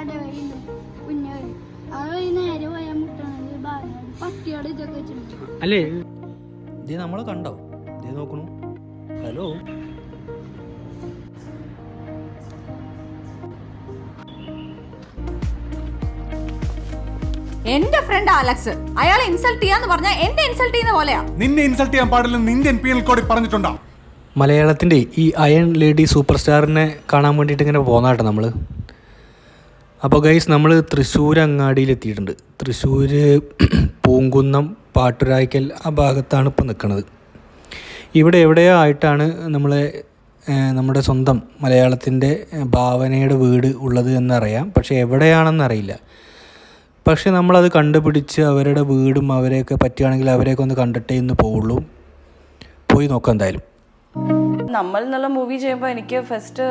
അടവഴിയുണ്ട് കുഞ്ഞ വഴി ആ വഴി നേരെ പോയാൽ മുട്ടണത് പട്ടിയോട് ഇതൊക്കെ വെച്ചിട്ടുണ്ട്. അല്ലേ? ഇത് നമ്മൾ കണ്ടോ? ഇത് നോക്കണു. ഹലോ? എന്റെ ഫ്രണ്ട് അലക്സ് അയാളെ ഇൻസൾട്ട് ചെയ്യാന്ന് പറഞ്ഞാൽ എന്നെ ഇൻസൾട്ട് ചെയ്യുന്ന പോലെയാ. നിന്നെ ഇൻസൾട്ട് ചെയ്യാൻ പാടില്ലെന്ന് ഇന്ത്യൻ പീനൽ കോഡിൽ പറഞ്ഞിട്ടുണ്ടോ? മലയാളത്തിന്റെ ഈ അയൺ ലേഡി സൂപ്പർ സ്റ്റാറിനെ കാണാൻ വേണ്ടിയിട്ട് ഇങ്ങനെ പോന്നാട്ടെ നമ്മൾ അപ്പോൾ ഗൈസ് നമ്മൾ തൃശ്ശൂർ അങ്ങാടിയിൽ എത്തിയിട്ടുണ്ട്. തൃശ്ശൂർ പൂങ്കുന്നം പാട്ടുരായ്ക്കൽ ആ ഭാഗത്താണ് ഇപ്പോൾ നിൽക്കുന്നത് ഇവിടെ എവിടെയോ ആയിട്ടാണ് നമ്മളെ നമ്മുടെ സ്വന്തം മലയാളത്തിന്റെ ഭാവനയുടെ വീട് ഉള്ളത് എന്നറിയാം. പക്ഷേ എവിടെയാണെന്നറിയില്ല പക്ഷേ നമ്മളത് കണ്ടുപിടിച്ച് അവരുടെ വീടും അവരെയൊക്കെ പറ്റുകയാണെങ്കിൽ അവരെയൊക്കെ ഒന്ന് കണ്ടിട്ടേ ഇന്ന് പോവുള്ളൂ. പോയി നോക്കാം എന്തായാലും. നമ്മൾ എന്നുള്ള മൂവി ചെയ്യുമ്പോൾ എനിക്ക് ഫസ്റ്റ്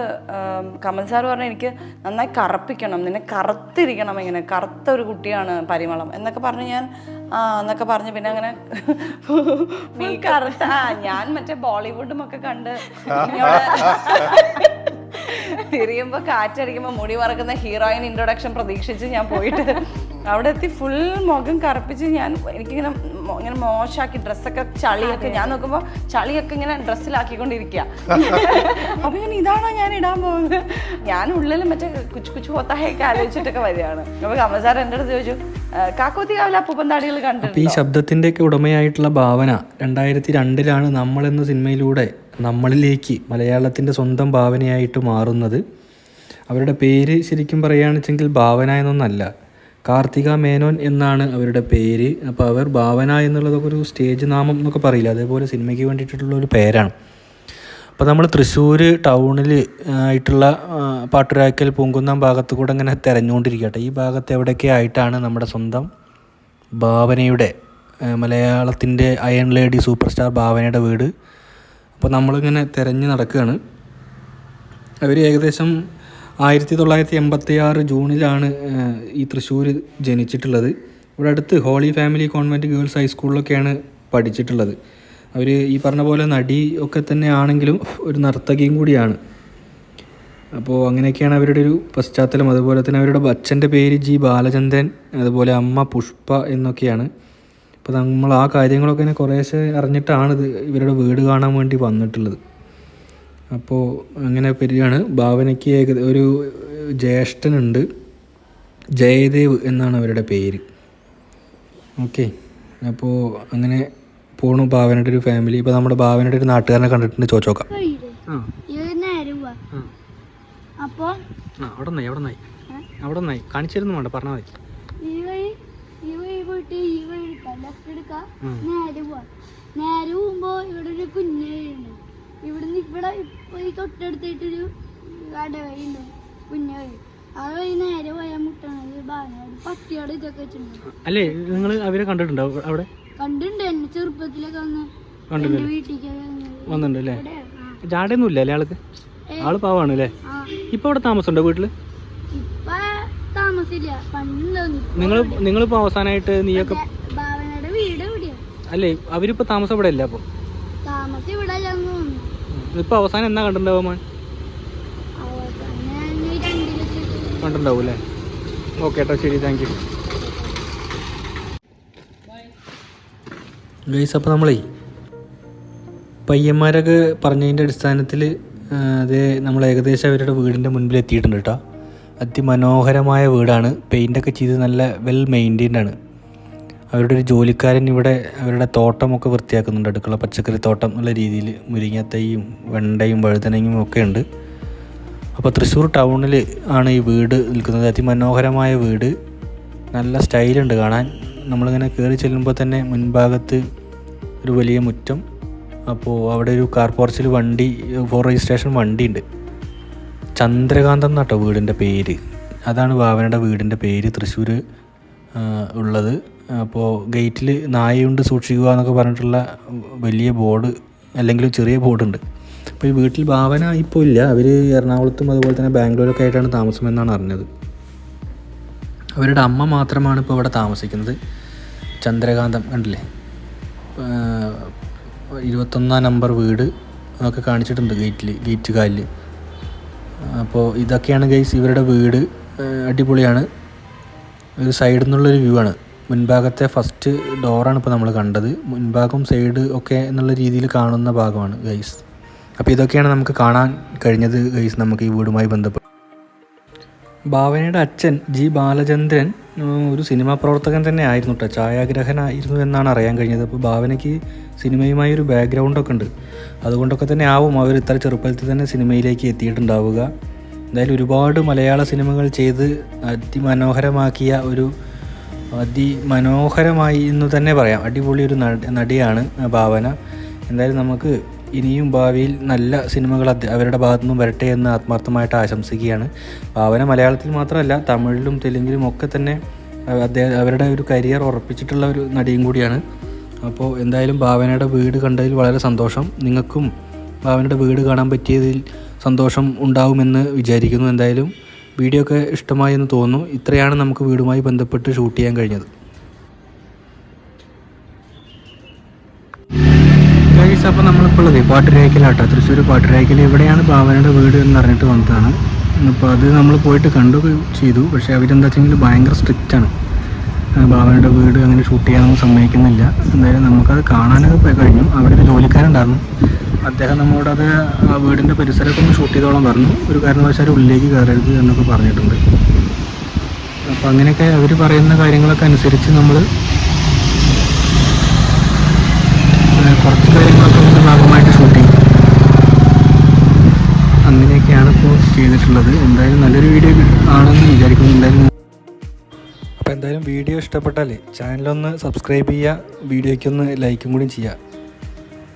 കമൽ സാർ പറഞ്ഞ എനിക്ക് നന്നായി കറുപ്പിക്കണം നിന്നെ കറുത്തിരിക്കണം ഇങ്ങനെ കറുത്ത ഒരു കുട്ടിയാണ് പരിമളം എന്നൊക്കെ പറഞ്ഞ് ഞാൻ ആ എന്നൊക്കെ പറഞ്ഞ് പിന്നെ അങ്ങനെ നീ കറുത്ത ഞാൻ മറ്റേ ബോളിവുഡും ഒക്കെ കണ്ട് തിരിയുമ്പോൾ കാറ്റടിക്കുമ്പോൾ മുടി മറക്കുന്ന ഹീറോയിൻ ഇൻട്രൊഡക്ഷൻ പ്രതീക്ഷിച്ച് ഞാൻ പോയിട്ട് അവിടെ എത്തി ഫുൾ മുഖം കറുപ്പിച്ച് ഞാൻ എനിക്കിങ്ങനെ ഇങ്ങനെ മോശമാക്കി ഡ്രസ്സൊക്കെ ചളിയൊക്കെ ഞാൻ നോക്കുമ്പോൾ ചളിയൊക്കെ ഇങ്ങനെ ഡ്രസ്സിലാക്കിക്കൊണ്ടിരിക്കുക അപ്പൊ ഞാൻ ഇതാണോ ഞാൻ ഇടാൻ പോകുന്നത്? ഞാൻ ഉള്ളിൽ മറ്റേ കുച്ചു കുച്ചു പോത്തായൊക്കെ ആലോചിച്ചിട്ടൊക്കെ വരികയാണ്. അപ്പൊ കമസാർ എന്റെ അടുത്ത് ചോദിച്ചു കാക്കോത്തി കാവിലെ അപ്പൂപ്പന്താടികൾ കണ്ടു ഈ ശബ്ദത്തിന്റെ ഒക്കെ ഉടമയായിട്ടുള്ള ഭാവന രണ്ടായിരത്തി രണ്ടിലാണ് നമ്മൾ എന്ന സിനിമയിലൂടെ നമ്മളിലേക്ക് മലയാളത്തിന്റെ സ്വന്തം ഭാവനയായിട്ട് മാറുന്നത്. അവരുടെ പേര് ശരിക്കും പറയുകയാണെന്ന് വെച്ചെങ്കിൽ ഭാവന എന്നൊന്നല്ല. കാർത്തിക മേനോൻ എന്നാണ് അവരുടെ പേര്. അപ്പോൾ അവർ ഭാവന എന്നുള്ളതൊക്കെ ഒരു സ്റ്റേജ് നാമം എന്നൊക്കെ പറയില്ല? അതേപോലെ സിനിമയ്ക്ക് വേണ്ടിയിട്ടുള്ള ഒരു പേരാണ്. അപ്പോൾ നമ്മൾ തൃശ്ശൂർ ടൗണിൽ ആയിട്ടുള്ള പാട്ടുരാക്കൽ പൂങ്കുന്നം ഭാഗത്ത് കൂടെ ഇങ്ങനെ തിരഞ്ഞുകൊണ്ടിരിക്കട്ടെ. ഈ ഭാഗത്ത് എവിടെയൊക്കെ ആയിട്ടാണ് നമ്മുടെ സ്വന്തം ഭാവനയുടെ മലയാളത്തിന്റെ അയൺ ലേഡി സൂപ്പർ സ്റ്റാർ ഭാവനയുടെ വീട്? അപ്പോൾ നമ്മളിങ്ങനെ തിരഞ്ഞ് നടക്കുകയാണ്. അവർ ഏകദേശം ആയിരത്തി തൊള്ളായിരത്തി എൺപത്തി ആറ് ജൂണിലാണ് ഈ തൃശ്ശൂർ ജനിച്ചിട്ടുള്ളത്. ഇവിടെ അടുത്ത് ഹോളി ഫാമിലി കോൺവെന്റ് ഗേൾസ് ഹൈസ്കൂളിലൊക്കെയാണ് പഠിച്ചിട്ടുള്ളത്. അവർ ഈ പറഞ്ഞ പോലെ നടി ഒക്കെ തന്നെ ആണെങ്കിലും ഒരു നർത്തകിയും കൂടിയാണ്. അപ്പോൾ അങ്ങനെയൊക്കെയാണ് അവരുടെ ഒരു പശ്ചാത്തലം. അതുപോലെ തന്നെ അവരുടെ അച്ഛന്റെ പേര് ജി ബാലചന്ദ്രൻ അതുപോലെ അമ്മ പുഷ്പ എന്നൊക്കെയാണ്. അപ്പോൾ നമ്മൾ ആ കാര്യങ്ങളൊക്കെ തന്നെ കുറേശ്ശെ അറിഞ്ഞിട്ടാണ് ഇത് ഇവരുടെ വീട് കാണാൻ വേണ്ടി വന്നിട്ടുള്ളത്. അപ്പോൾ അങ്ങനെ വരികയാണ് ഭാവനയ്ക്ക് ഏക ഒരു ജ്യേഷ്ഠനുണ്ട്. ജയദേവ് എന്നാണ് അവരുടെ പേര്. ഓക്കെ. അപ്പോൾ അങ്ങനെ പോണു ഭാവനയുടെ ഒരു ഫാമിലി. ഇപ്പോൾ നമ്മുടെ ഭാവനയുടെ ഒരു നാട്ടുകാരനെ കണ്ടിട്ടുണ്ട്. ചോദിച്ചോക്കാം വഴിയിൽ ആ. ഇത് നേരെ പോവാ ആ അപ്പൊ? ആ അവിടെ നിന്നായി അവിടെ നിന്നായി അവിടെ നിന്നായി കാണിച്ചിരുന്നു വേണ്ട പറഞ്ഞാൽ മതി. ഈ വഴി ഈ വഴി പോയിട്ട് ഈ വഴി എടുക്കാം. ലെഫ്റ്റ് എടുക്കാം ഉം. നേരെ പോവാ. നേരെ പോകുമ്പോൾ ഇവിടെ ഒരു കുഞ്ഞു വഴിയുണ്ട് ഇവിടുന്ന് ഇവിടെ പോയി ഈ തൊട്ടടുത്തായിട്ടൊരു അടവഴിയുണ്ട് കുഞ്ഞു വഴി ആ വഴി നേരെ പോയാൽ മുട്ടണത് ബാലനാട് പട്ടിയോട് ഇതൊക്കെ വെച്ചിട്ടുണ്ട്. അല്ലേ നിങ്ങൾ അവരെ കണ്ടിട്ടുണ്ടോ അവിടെ? കണ്ടിട്ടുണ്ട്. എന്നെ ചെറുപ്പത്തിലൊക്കെ വന്ന് എന്റെ വീട്ടിലേക്ക് വന്നിട്ടുണ്ട് അല്ലേ ജാടയൊന്നും ഇല്ല അല്ലേ ആൾക്ക്? ആൾ പാവാണ് അല്ലേ? ഇപ്പോൾ താമസമുണ്ടോ പണ്ടുണ്ടോന്നി നിങ്ങൾ നിങ്ങളിപ്പോൾ അവസാനമായിട്ട് നീയൊക്കെ അല്ലേ അവരിപ്പോ താമസം ഇവിടെ ഇല്ല അല്ലെന്ന് ഇപ്പോൾ അവസാനം എന്നാ കണ്ടിട്ടുണ്ടാവും കണ്ടിട്ടുണ്ടാവും അല്ലേ ഓക്കെ കേട്ടോ ശരി താങ്ക് യു ഗൈസ് അപ്പോൾ നമ്മളേ പയ്യന്മാരൊക്കെ പറഞ്ഞതിന്റെ അടിസ്ഥാനത്തിൽ അത് നമ്മൾ ഏകദേശം അവരുടെ വീടിന്റെ മുൻപിൽ എത്തിയിട്ടുണ്ട് കേട്ടോ അതിമനോഹരമായ വീടാണ്. പെയിന്റൊക്കെ ചെയ്ത് നല്ല വെൽ മെയിന്റെയിൻഡ് ആണ്. അവരുടെ ഒരു ജോലിക്കാരൻ ഇവിടെ അവരുടെ തോട്ടമൊക്കെ വൃത്തിയാക്കുന്നുണ്ട്. അടുക്കള പച്ചക്കറി തോട്ടം എന്നുള്ള രീതിയിൽ മുരിങ്ങത്തൈയും വെണ്ടയും വഴുതനയും ഒക്കെ ഉണ്ട്. അപ്പോൾ തൃശ്ശൂർ ടൗണിൽ ആണ് ഈ വീട് നിൽക്കുന്നത്. അതിമനോഹരമായ വീട്. നല്ല സ്റ്റൈലുണ്ട് കാണാൻ. നമ്മളിങ്ങനെ കയറി ചെല്ലുമ്പോൾ തന്നെ മുൻഭാഗത്ത് ഒരു വലിയ മുറ്റം. അപ്പോൾ അവിടെ ഒരു കാർ പോർച്ചിൽ വണ്ടി ഫോർ രജിസ്ട്രേഷൻ വണ്ടിയുണ്ട്. ചന്ദ്രകാന്തം എന്നാട്ടോ വീടിന്റെ പേര്. അതാണ് ഭാവനയുടെ വീടിന്റെ പേര് തൃശ്ശൂർ ഉള്ളത്. അപ്പോൾ ഗേറ്റിൽ നായയുണ്ട് സൂക്ഷിക്കുക എന്നൊക്കെ പറഞ്ഞിട്ടുള്ള വലിയ ബോർഡ് അല്ലെങ്കിൽ ചെറിയ ബോർഡുണ്ട്. അപ്പോൾ ഈ വീട്ടിൽ ഭാവന ഇപ്പോൾ ഇല്ല. അവർ എറണാകുളത്തും അതുപോലെ തന്നെ ബാംഗ്ലൂരൊക്കെ ആയിട്ടാണ് താമസമെന്നാണ് അറിഞ്ഞത്. അവരുടെ അമ്മ മാത്രമാണ് ഇപ്പോൾ ഇവിടെ താമസിക്കുന്നത്. ചന്ദ്രകാന്തം കണ്ടില്ലേ? ഇരുപത്തൊന്നാം നമ്പർ വീട് എന്നൊക്കെ കാണിച്ചിട്ടുണ്ട് ഗേറ്റിൽ ഗേറ്റ് കാലിൽ അപ്പോൾ ഇതൊക്കെയാണ് ഗൈസ് ഇവരുടെ വീട് അടിപൊളിയാണ്. ഒരു സൈഡിൽ നിന്നുള്ളൊരു വ്യൂ ആണ് മുൻഭാഗത്തെ ഫസ്റ്റ് ഡോറാണ് ഇപ്പോൾ നമ്മൾ കണ്ടത്. മുൻഭാഗം സൈഡ് ഒക്കെ എന്നുള്ള രീതിയിൽ കാണുന്ന ഭാഗമാണ് ഗൈസ് അപ്പോൾ ഇതൊക്കെയാണ് നമുക്ക് കാണാൻ കഴിഞ്ഞത് ഗൈസ് നമുക്ക് ഈ വീടുമായി ബന്ധപ്പെട്ട്. ഭാവനയുടെ അച്ഛൻ ജി ബാലചന്ദ്രൻ ഒരു സിനിമാ പ്രവർത്തകൻ തന്നെ ആയിരുന്നു കേട്ടോ ഛായാഗ്രഹനായിരുന്നു എന്നാണ് അറിയാൻ കഴിഞ്ഞത്. അപ്പോൾ ഭാവനയ്ക്ക് സിനിമയുമായി ഒരു ബാക്ക്ഗ്രൗണ്ടൊക്കെ ഉണ്ട്. അതുകൊണ്ടൊക്കെ തന്നെ ആവും അവർ ഇത്ര ചെറുപ്പത്തിൽ തന്നെ സിനിമയിലേക്ക് എത്തിയിട്ടുണ്ടാവുക. എന്തായാലും ഒരുപാട് മലയാള സിനിമകൾ ചെയ്ത് അതിമനോഹരമാക്കിയ ഒരു അതിമനോഹരമായി എന്ന് തന്നെ പറയാം. അടിപൊളി ഒരു നടിയാണ് ഭാവന. എന്തായാലും നമുക്ക് ഇനിയും ഭാവിയിൽ നല്ല സിനിമകൾ അവരുടെ ഭാഗത്തു നിന്നും വരട്ടെ എന്ന് ആത്മാർത്ഥമായിട്ട് ആശംസിക്കുകയാണ്. ഭാവന മലയാളത്തിൽ മാത്രമല്ല തമിഴിലും തെലുങ്കിലും ഒക്കെ തന്നെ അദ്ദേഹം അവരുടെ ഒരു കരിയർ ഉറപ്പിച്ചിട്ടുള്ള ഒരു നടിയും കൂടിയാണ്. അപ്പോൾ എന്തായാലും ഭാവനയുടെ വീട് കണ്ടതിൽ വളരെ സന്തോഷം. നിങ്ങൾക്കും ഭാവനയുടെ വീട് കാണാൻ പറ്റിയതിൽ സന്തോഷം ഉണ്ടാവുമെന്ന് വിചാരിക്കുന്നു എന്തായാലും. വീഡിയോ ഒക്കെ ഇഷ്ടമായി എന്ന് തോന്നുന്നു. ഇത്രയാണ് നമുക്ക് വീടുമായി ബന്ധപ്പെട്ട് ഷൂട്ട് ചെയ്യാൻ കഴിഞ്ഞത്. ഗൈസ് അപ്പോൾ നമ്മളിപ്പോൾ ഉള്ളത് പാട്ടുരായ്ക്കലാട്ടോ തൃശ്ശൂർ പാട്ടുരായ്ക്കൽ ഇവിടെയാണ് ഭാവനയുടെ വീട് എന്ന് അറിഞ്ഞിട്ട് വന്നതാണ്. അപ്പോൾ അത് നമ്മൾ പോയിട്ട് കണ്ടു ചെയ്തു. പക്ഷേ അവരെന്താ വെച്ചെങ്കിൽ ഭയങ്കര സ്ട്രിക്റ്റ് ആണ്. ആ, ഭാവനയുടെ വീട് അങ്ങനെ ഷൂട്ട് ചെയ്യാനൊന്നും സമ്മതിക്കുന്നില്ല. എന്തായാലും നമുക്കത് കാണാനൊക്കെ കഴിഞ്ഞു. അവിടെ ഒരു ജോലിക്കാരുണ്ടായിരുന്നു. അദ്ദേഹം നമ്മളോട് അത് ആ വീടിന്റെ പരിസരമൊക്കെ ഒന്ന് ഷൂട്ട് ചെയ്തോളം പറഞ്ഞു. ഒരു കാരണവശാലും ഉള്ളിലേക്ക് കയറരുത് എന്നൊക്കെ പറഞ്ഞിട്ടുണ്ട്. അപ്പം അങ്ങനെയൊക്കെ അവർ പറയുന്ന കാര്യങ്ങളൊക്കെ അനുസരിച്ച് നമ്മൾ കുറച്ച് കാര്യങ്ങളൊക്കെ ഇതിന്റെ ഭാഗമായിട്ട് ഷൂട്ട് ചെയ്യും. അങ്ങനെയൊക്കെയാണ് ഇപ്പോൾ ചെയ്തിട്ടുള്ളത്. എന്തായാലും നല്ലൊരു വീഡിയോ ആണെന്ന് വിചാരിക്കുന്നു. എന്തായാലും വീഡിയോ ഇഷ്ടപ്പെട്ടാൽ ചാനലൊന്ന് സബ്സ്ക്രൈബ് ചെയ്യുക വീഡിയോയ്ക്കൊന്ന് ലൈക്കും കൂടി ചെയ്യുക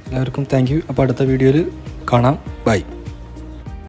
എല്ലാവർക്കും താങ്ക് യു അപ്പോൾ അടുത്ത വീഡിയോയിൽ കാണാം. ബൈ